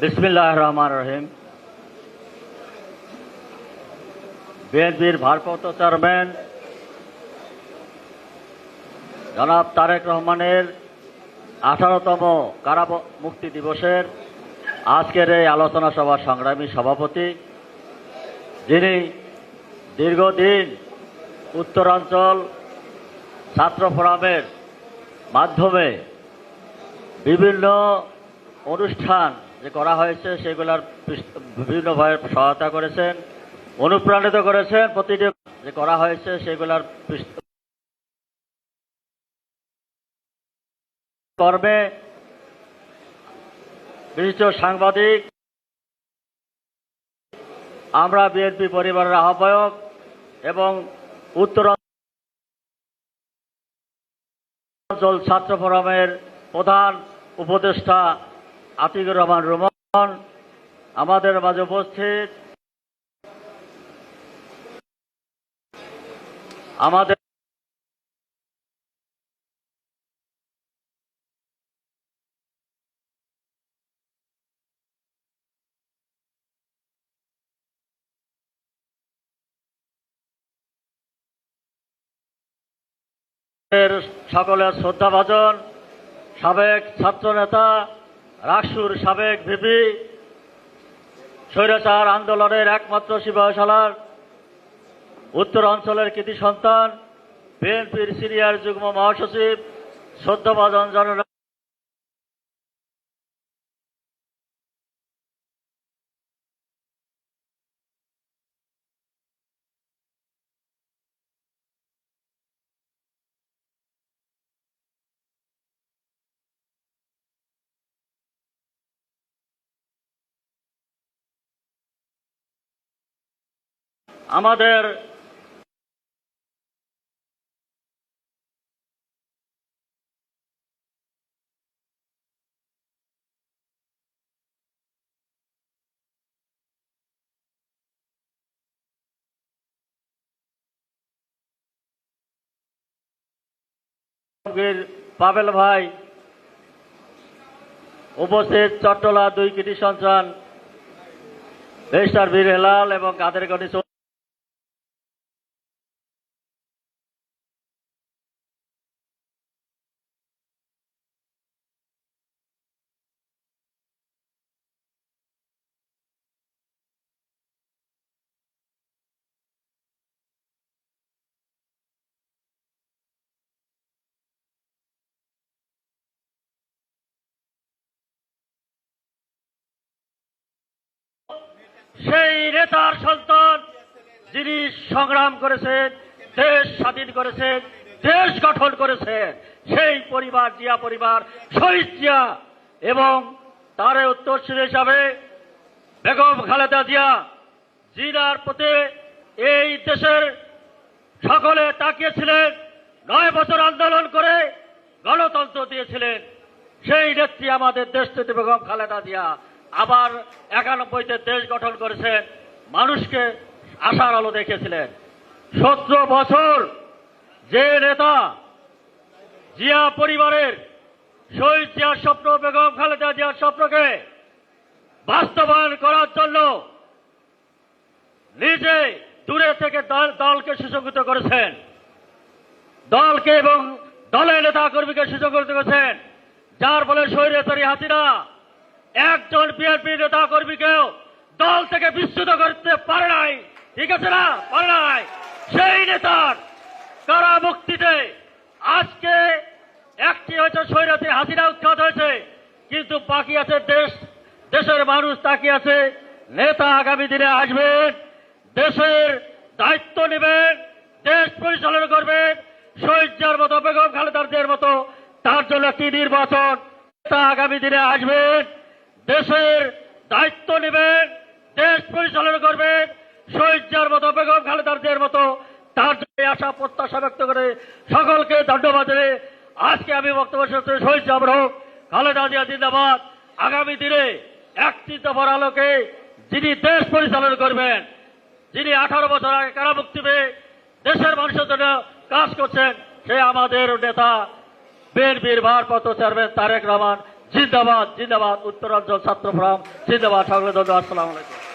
বিসমিল্লাহ রহমান রহিম। বিএনপির ভারপ্রাপ্ত চেয়ারম্যান জনাব তারেক রহমানের আঠারোতম কারা মুক্তি দিবসের আজকের এই আলোচনা সভার সংগ্রামী সভাপতি, যিনি দীর্ঘদিন উত্তরাঞ্চল ছাত্র ফোরামের মাধ্যমে বিভিন্ন অনুষ্ঠান যে করা হয়েছে, সেগুলোর বিভিন্নভাবে সহায়তা করেছেন, অনুপ্রাণিত করেছেন প্রতিটি যে করা হয়েছে, সেগুলোর কর্মে বিশিষ্ট সাংবাদিক, আমরা বিএনপি পরিবারের আহ্বায়ক এবং উত্তরাঞ্চল ছাত্র ফোরামের প্রধান উপদেষ্টা আতিকুর রহমান রুমন আমাদের মাঝে উপস্থিত। আমাদের সকলের শ্রদ্ধাভাজন সাবেক ছাত্রনেতা রাকসুর সাবেক ভিপি স্বৈরাচার আন্দোলনের একমাত্র সিপাহশালার উত্তর অঞ্চলের কৃতি সন্তান বিএনপির সিনিয়র যুগ্ম মহাসচিব শ্রদ্ধাভাজন জনরা আমাদের পাবেল ভাই উপস্থিত চট্টলা দুই কৃতি সন্তান রেজিস্টার বীর হেলাল এবং কাদের গণি সেই নেতার সন্তান যিনি সংগ্রাম করেছেন, দেশ স্বাধীন করেছেন, দেশ গঠন করেছেন, সেই পরিবার, জিয়া পরিবার, শহীদ জিয়া এবং তার উত্তরসূরি হিসাবে বেগম খালেদা জিয়া, জিনার প্রতি এই দেশের সকলে তাকিয়েছিলেন, নয় বছর আন্দোলন করে গণতন্ত্র দিয়েছিলেন। সেই নেত্রী আমাদের দেশ বেগম খালেদা জিয়া। আবার একানব্বইতে দেশ গঠন করেছেন মানুষকে আশার আলো দেখেছিলেন সতেরো বছর যে নেতা জিয়া পরিবারের শহীদ জিয়ার স্বপ্ন, বেগম খালেদা জিয়ার স্বপ্নকে বাস্তবায়ন করার জন্য নিজে দূরে থেকে দল, দলকে সুসংগঠিত করেছেন। দলকে এবং দলের নেতা কর্মীকে সুসংগঠিত করেছেন। যার ফলে স্বৈরাচারী হাসিনা একজন বিএনপি নেতা কর্মীকেও দল থেকে বিচ্যুত করতে পারে নাই। ঠিক আছে না? পারে নাই। সেই নেতার কারা মুক্তিতে আজকে একটি হয়তো স্বৈরাচারী হাসিনা উৎখাত হয়েছে, কিন্তু বাকি আছে দেশ, দেশের মানুষ তাকিয়ে আছে। নেতা আগামী দিনে আসবেন দেশের দায়িত্ব নেবেন, দেশ পরিচালনা করবেন। শহীদার মতো, বেগম খালেদারদের মতো, তার জন্য একটি নির্বাচন। নেতা আগামী দিনে আসবেন দেশের দায়িত্ব নেবেন, দেশ পরিচালনা করবেন শহীদার মতো, বেগম খালেদারদের মতো, তার আশা, প্রত্যাশা ব্যক্ত করে সকলকে ধন্যবাদ জানিয়ে আজকে আমি বক্তব্য শহীদ জাবর হোক, খালেদা জিয়া জিন্দাবাদ। আগামী দিনে একটি দফার আলোকে যিনি দেশ পরিচালনা করবেন, যিনি আঠারো বছর আগে কারামুক্তি পেয়ে দেশের মানুষের জন্য কাজ করছেন, সে আমাদের নেতা, বিএনপির ভারপ্রাপ্ত চেয়ারম্যান তারেক রহমান। জিন্দাবাদ জিন্দাবাদ উত্তরাঞ্চল ছাত্র ফোরাম জিন্দাবাদ সকলে ধন্যবাদ আসসালামু আলাইকুম।